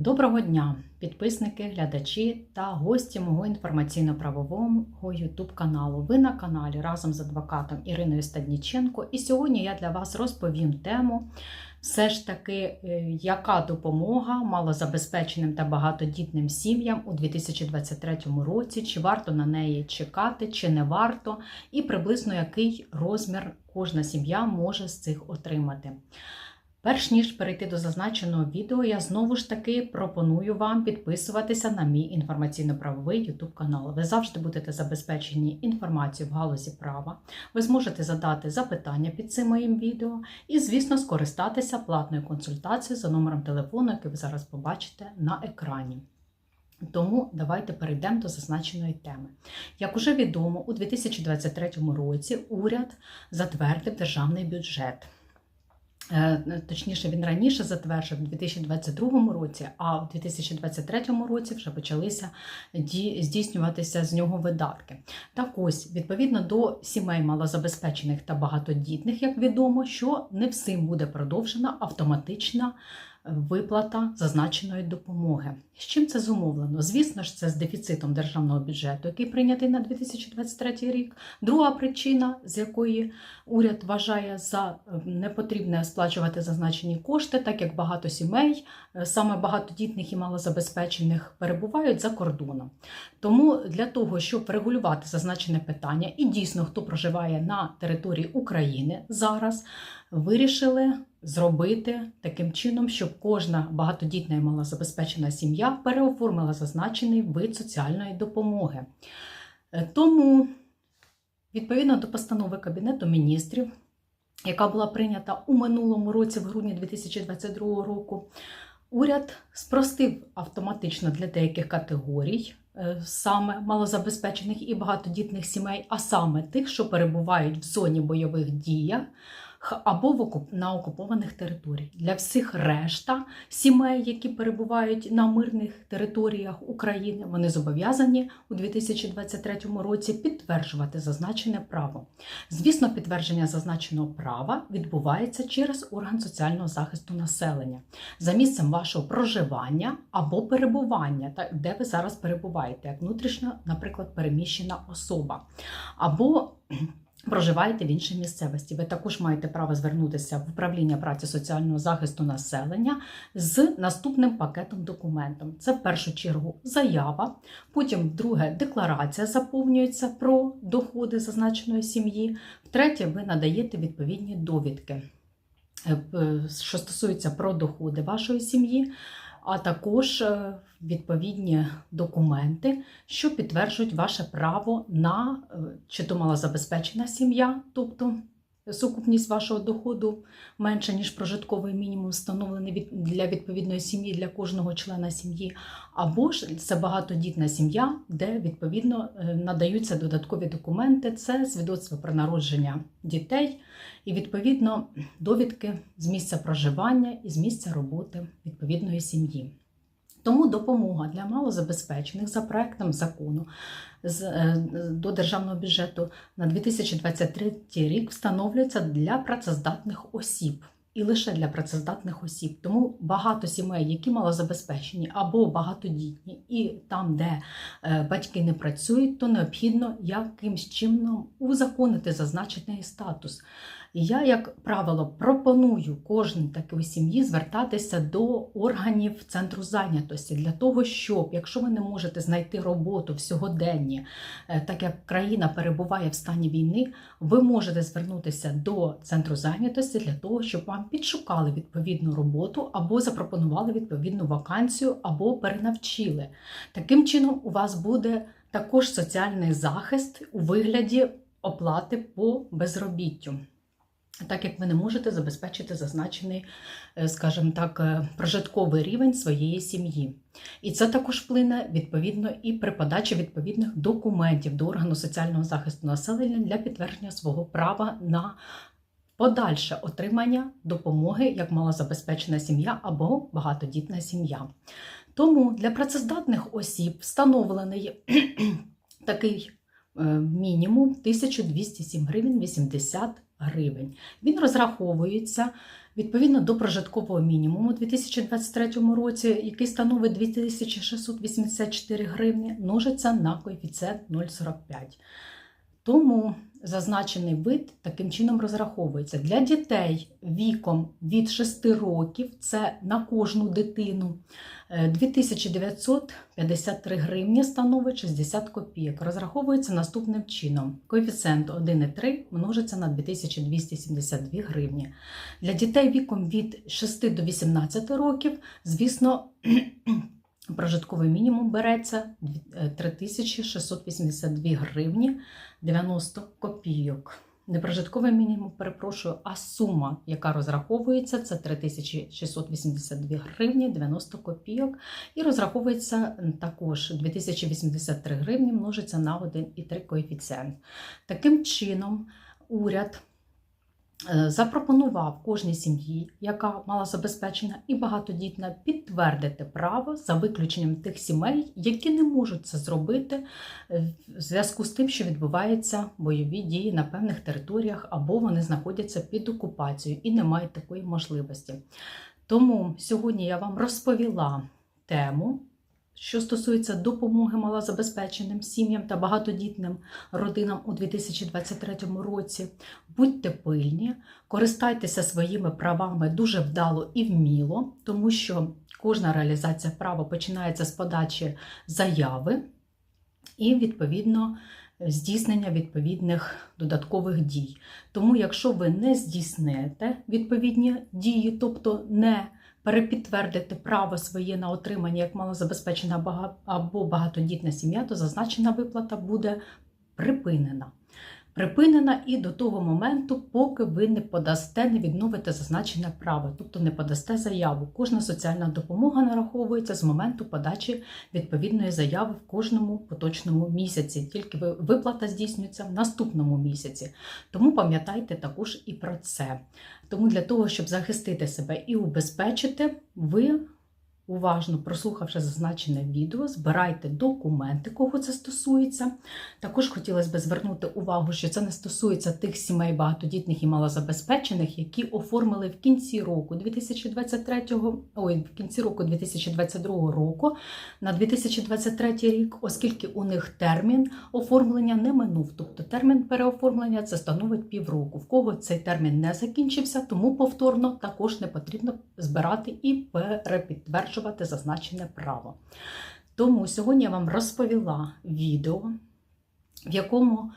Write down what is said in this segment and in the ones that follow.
Доброго дня, підписники, глядачі та гості мого інформаційно-правового YouTube каналу. Ви на каналі разом з адвокатом Іриною Стадніченко. І сьогодні я для вас розповім тему, все ж таки, е, яка допомога малозабезпеченим та багатодітним сім'ям у 2023 році, чи варто на неї чекати, чи не варто, і приблизно який розмір кожна сім'я може з цих отримати. Перш ніж перейти до зазначеного відео, я знову ж таки пропоную вам підписуватися на мій інформаційно-правовий YouTube канал. Ви завжди будете забезпечені інформацією в галузі права. Ви зможете задати запитання під цим моїм відео і, звісно, скористатися платною консультацією за номером телефону, який ви зараз побачите на екрані. Тому давайте перейдемо до зазначеної теми. Як уже відомо, у 2023 році уряд затвердив державний бюджет. Е, Точніше, він раніше затверджив у 2022 році, а в 2023 році вже почалися ді- здійснюватися з нього видатки. Так ось, відповідно до сімей малозабезпечених та багатодітних, як відомо, що не всім буде продовжена автоматична виплата зазначеної допомоги. З чим це зумовлено? Звісно ж, це з дефіцитом державного бюджету, який прийнятий на 2023 рік. Друга причина, з якої уряд вважає за е, непотрібне сплачувати зазначені кошти, так як багато сімей, е, саме багатодітних і малозабезпечених, перебувають за кордоном. Тому для того, щоб регулювати зазначене питання, і дійсно хто проживає на території України зараз, вирішили зробити таким чином, щоб кожна багатодітна і малозабезпечена сім'я переоформила зазначений вид соціальної допомоги. Е, Тому, відповідно до постанови Кабінету міністрів, яка була прийнята у минулому році, в грудні 2022 року, уряд спростив автоматично для деяких категорій. е, Саме малозабезпечених і багатодітних сімей, а саме тих, що перебувають в зоні бойових діях, або на окупованих територіях. Для всіх решта сімей, які перебувають на мирних територіях України, вони зобов'язані у 2023 році підтверджувати зазначене право. Звісно, підтвердження зазначеного права відбувається через орган соціального захисту населення за місцем вашого проживання або перебування, та- де ви зараз перебуваєте, як внутрішньо, наприклад, переміщена особа. Або проживаєте в іншій місцевості. Ви також маєте право звернутися в управління праці соціального захисту населення з наступним пакетом документів. Це в першу чергу заява, потім друге декларація заповнюється про доходи зазначеної сім'ї. Втретє, ви надаєте відповідні довідки, е, що стосується про доходи вашої сім'ї. А також е, відповідні документи, що підтверджують ваше право на е, чи то малозабезпечена сім'я, тобто сукупність вашого доходу менше, ніж прожитковий мінімум, встановлений для відповідної сім'ї, для кожного члена сім'ї, або ж це багатодітна сім'я, де відповідно е, надаються додаткові документи, це свідоцтво про народження дітей і відповідно довідки з місця проживання і з місця роботи відповідної сім'ї. Тому допомога для малозабезпечених за проектом закону е, до державного бюджету на 2023 рік встановлюється для працездатних осіб. І лише для працездатних осіб. Тому багато сімей, які малозабезпечені або багатодітні, і там, де е, батьки не працюють, то необхідно якимсь чином узаконити зазначений статус. Я, як правило, пропоную кожній такій сім'ї звертатися до органів центру зайнятості для того, щоб, якщо ви не можете знайти роботу в сьогоденні, е, так як країна перебуває в стані війни, ви можете звернутися до центру зайнятості для того, щоб вам підшукали відповідну роботу або запропонували відповідну вакансію, або перенавчили. Таким чином, у вас буде також соціальний захист у вигляді оплати по безробіттю. Так як ви не можете забезпечити зазначений, е, скажімо так, е, прожитковий рівень своєї сім'ї. І це також вплине відповідно і при подачі відповідних документів до органу соціального захисту населення для підтвердження свого права на подальше отримання допомоги як малозабезпечена сім'я або багатодітна сім'я. Тому для працездатних осіб встановлений такий е, мінімум 1207 гривень 80 гривень. Він розраховується відповідно до прожиткового мінімуму у 2023 році, який становить 2684 гривні, множиться на коефіцієнт 0,45. Тому зазначений вид таким чином розраховується. Для дітей віком від 6 років це на кожну дитину е, 2953 гривні становить 60 копійок. Розраховується наступним чином. Коефіцієнт 1,3 множиться на 2272 гривні. Для дітей віком від 6 до 18 років, звісно, прожитковий мінімум береться е, 3682 гривні 90 копійок. Не прожитковий мінімум, перепрошую, а сума, яка розраховується, це 3682 гривні 90 копійок. І розраховується також 2083 гривні множиться на 1,3 коефіцієнт. Таким чином, уряд е, запропонував кожній сім'ї, яка мала забезпечена і багатодітна, підтвердити право за виключенням тих сімей, які не можуть це зробити е, в зв'язку з тим, що відбуваються бойові дії на певних територіях, або вони знаходяться під окупацією і не мають такої можливості. Тому сьогодні я вам розповіла тему. Що стосується допомоги малозабезпеченим сім'ям та багатодітним родинам у 2023 році, будьте пильні, користайтеся своїми правами дуже вдало і вміло, тому що кожна реалізація права починається з подачі заяви і, відповідно, здійснення відповідних додаткових дій. Тому, якщо ви не здійснете відповідні дії, тобто не перепідтвердити право своє на отримання як малозабезпечена або багатодітна сім'я, то зазначена виплата буде припинена. Припинена і до того моменту, поки ви не подасте, не відновите зазначене право, тобто не подасте заяву. Кожна соціальна допомога нараховується з моменту подачі відповідної заяви в кожному поточному місяці. Тільки ви- виплата здійснюється в наступному місяці. Тому пам'ятайте також і про це. Тому для того, щоб захистити себе і убезпечити, ви уважно прослухавши зазначене відео, збирайте документи, кого це стосується. Також хотілося б звернути увагу, що це не стосується тих сімей багатодітних і малозабезпечених, які оформили в кінці року 2023, ой, в кінці року 2022 року на 2023 рік, оскільки у них термін оформлення не минув. Тобто термін переоформлення це становить півроку. В кого цей термін не закінчився, тому повторно також не потрібно збирати і перепідтверджувати зазначене право. Тому сьогодні я вам розповіла відео, в якому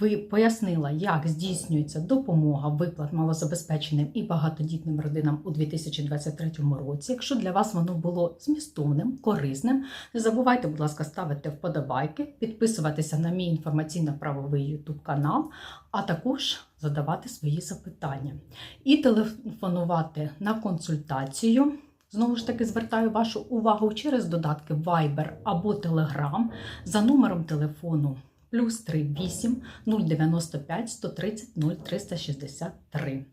ви пояснила, як здійснюється допомога виплат малозабезпеченим і багатодітним родинам у 2023 році. Якщо для вас воно було змістовним, корисним, не забувайте, будь ласка, ставити вподобайки, підписуватися на мій інформаційно-правовий YouTube канал, а також задавати свої запитання і телефонувати на консультацію. Знову ж таки, звертаю вашу увагу через додатки Viber або Telegram за номером телефону плюс 38 095 130 0363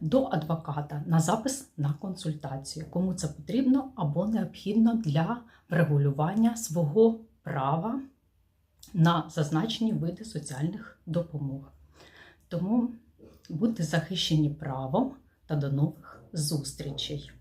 до адвоката на запис на консультацію, кому це потрібно або необхідно для врегулювання свого права на зазначені види соціальних допомог. Тому будьте захищені правом та до нових зустрічей!